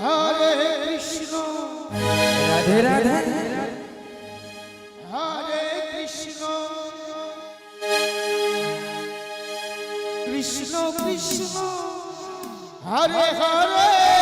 Hare Krishna. Radhe Radhe. Hare Krishna. Krishna Krishna. Hare Hare.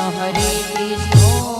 Krishna Hare Krishna.